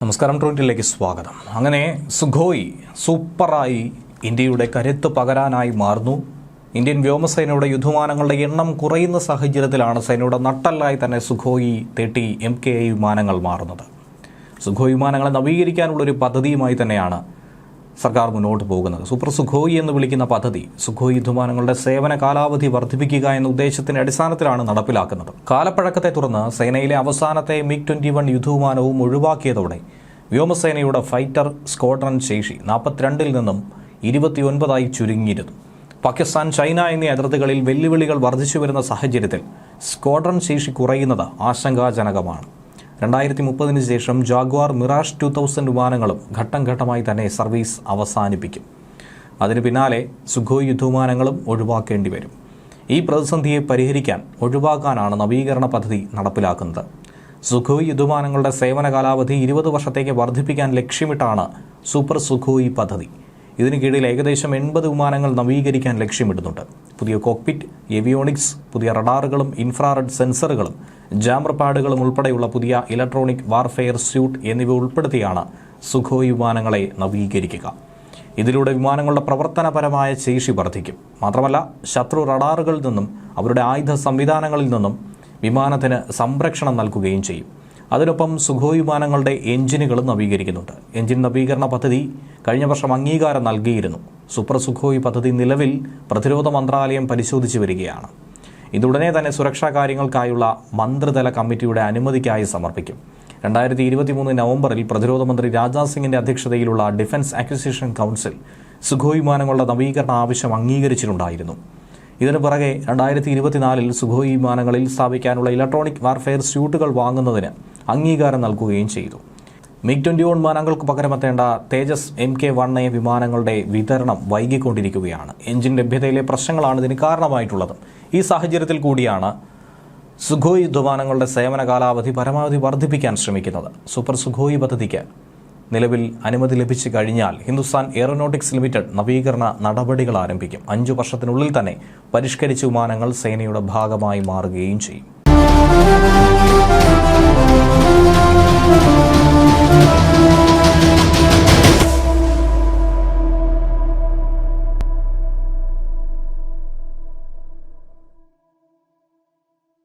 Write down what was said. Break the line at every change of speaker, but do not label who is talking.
നമസ്കാരം ട്രോയിറ്റിലേക്ക് സ്വാഗതം. അങ്ങനെ സുഖോയ് സൂപ്പറായി ഇന്ത്യയുടെ കരുത്ത് പകരാനായി മാറുന്നു. ഇന്ത്യൻ വ്യോമസേനയുടെ യുദ്ധമാനങ്ങളുടെ എണ്ണം കുറയുന്ന സാഹചര്യത്തിലാണ് സേനയുടെ നട്ടല്ലായി തന്നെ സുഖോയി തേട്ടി എം കെ വിമാനങ്ങൾ മാറുന്നത്. സുഖോയ് വിമാനങ്ങളെ നവീകരിക്കാനുള്ളൊരു പദ്ധതിയുമായി തന്നെയാണ് സർക്കാർ മുന്നോട്ട് പോകുന്നത്. സൂപ്പർ സുഖോയി എന്ന് വിളിക്കുന്ന പദ്ധതി സുഖോയി യുദ്ധമാനങ്ങളുടെ സേവന കാലാവധി വർദ്ധിപ്പിക്കുക എന്ന ഉദ്ദേശത്തിന്റെ അടിസ്ഥാനത്തിലാണ് നടപ്പിലാക്കുന്നത്. കാലപ്പഴക്കത്തെ തുടർന്ന് സേനയിലെ അവസാനത്തെ മിഗ് ട്വന്റി വൺ യുദ്ധവിമാനവും ഒഴിവാക്കിയതോടെ വ്യോമസേനയുടെ ഫൈറ്റർ സ്ക്വാഡ്രൺ ശേഷി നാൽപ്പത്തിരണ്ടിൽ നിന്നും ഇരുപത്തിയൊൻപതായി ചുരുങ്ങിയിരുന്നു. പാകിസ്ഥാൻ ചൈന എന്നീ അതിർത്തികളിൽ വെല്ലുവിളികൾ വർദ്ധിച്ചു വരുന്ന സാഹചര്യത്തിൽ സ്ക്വാഡ്രൺ ശേഷി കുറയുന്നത് ആശങ്കാജനകമാണ്. രണ്ടായിരത്തി മുപ്പതിന് ശേഷം ജാഗ്വാർ മിറാഷ് ടു തൗസൻഡ് വിമാനങ്ങളും ഘട്ടം ഘട്ടമായി തന്നെ സർവീസ് അവസാനിപ്പിക്കും. അതിന് പിന്നാലെ സുഖോയ് യുദ്ധവിമാനങ്ങളും ഒഴിവാക്കേണ്ടി വരും. ഈ പ്രതിസന്ധിയെ പരിഹരിക്കാൻ ഒഴിവാക്കാനാണ് നവീകരണ പദ്ധതി നടപ്പിലാക്കുന്നത്. സുഖോയ് യുദ്ധവിമാനങ്ങളുടെ സേവന കാലാവധി ഇരുപത് വർഷത്തേക്ക് വർദ്ധിപ്പിക്കാൻ ലക്ഷ്യമിട്ടാണ് സൂപ്പർ സുഖോയ് പദ്ധതി. ഇതിന് കീഴിൽ ഏകദേശം എൺപത് വിമാനങ്ങൾ നവീകരിക്കാൻ ലക്ഷ്യമിടുന്നുണ്ട്. പുതിയ കോക്പിറ്റ് എവിയോണിക്സ് പുതിയ റഡാറുകളും ഇൻഫ്രാറെഡ് സെൻസറുകളും ജാമർ പാഡുകളും ഉൾപ്പെടെയുള്ള പുതിയ ഇലക്ട്രോണിക് വാർഫെയർ സ്യൂട്ട് എന്നിവ ഉൾപ്പെടുത്തിയാണ് സുഖോയ് വിമാനങ്ങളെ നവീകരിക്കുക. ഇതിലൂടെ വിമാനങ്ങളുടെ പ്രവർത്തനപരമായ ശേഷി വർദ്ധിക്കും. മാത്രമല്ല ശത്രു റഡാറുകളിൽ നിന്നും അവരുടെ ആയുധ സംവിധാനങ്ങളിൽ നിന്നും വിമാനത്തിന് സംരക്ഷണം നൽകുകയും ചെയ്യും. അതിനൊപ്പം സുഖോയ് വിമാനങ്ങളുടെ എഞ്ചിനുകളും നവീകരിക്കുന്നുണ്ട്. എഞ്ചിൻ നവീകരണ പദ്ധതി കഴിഞ്ഞ വർഷം അംഗീകാരം നൽകിയിരുന്നു. സൂപ്പർ സുഖോയ് പദ്ധതി നിലവിൽ പ്രതിരോധ മന്ത്രാലയം പരിശോധിച്ചു വരികയാണ്. ഇതുടനെ തന്നെ സുരക്ഷാ കാര്യങ്ങൾക്കായുള്ള മന്ത്രിതല കമ്മിറ്റിയുടെ അനുമതിക്കായി സമർപ്പിക്കും. രണ്ടായിരത്തി ഇരുപത്തിമൂന്ന് നവംബറിൽ പ്രതിരോധ മന്ത്രി രാജ്നാഥ് സിംഗിന്റെ അധ്യക്ഷതയിലുള്ള ഡിഫൻസ് അക്വിസിഷൻ കൗൺസിൽ സുഖോയ് വിമാനങ്ങളുടെ നവീകരണ ആവശ്യം അംഗീകരിച്ചിട്ടുണ്ടായിരുന്നു. ഇതിനു പുറകെ രണ്ടായിരത്തി ഇരുപത്തിനാലിൽ സുഖോയ് വിമാനങ്ങളിൽ സ്ഥാപിക്കാനുള്ള ഇലക്ട്രോണിക് വാർഫെയർ സ്യൂട്ടുകൾ വാങ്ങുന്നതിന് അംഗീകാരം നൽകുകയും ചെയ്തു. മിഗ് ട്വന്റി വൺ വിമാനങ്ങൾക്ക് പകരമെത്തേണ്ട Tejas M K one A വിമാനങ്ങളുടെ വിതരണം വൈകിക്കൊണ്ടിരിക്കുകയാണ്. എഞ്ചിൻ ലഭ്യതയിലെ പ്രശ്നങ്ങളാണ് ഇതിന് കാരണമായിട്ടുള്ളത്. ഈ സാഹചര്യത്തിൽ കൂടിയാണ് സുഖോയ് വിമാനങ്ങളുടെ സേവന കാലാവധി പരമാവധി വർദ്ധിപ്പിക്കാൻ ശ്രമിക്കുന്നത്. സൂപ്പർ സുഖോയ് പദ്ധതിക്ക് നിലവിൽ അനുമതി ലഭിച്ചു കഴിഞ്ഞാൽ ഹിന്ദുസ്ഥാൻ എയറോനോട്ടിക്സ് ലിമിറ്റഡ് നവീകരണ നടപടികൾ ആരംഭിക്കും. അഞ്ചു വർഷത്തിനുള്ളിൽ തന്നെ പരിഷ്കരിച്ച വിമാനങ്ങൾ സേനയുടെ ഭാഗമായി മാറുകയും ചെയ്യും. Thank you.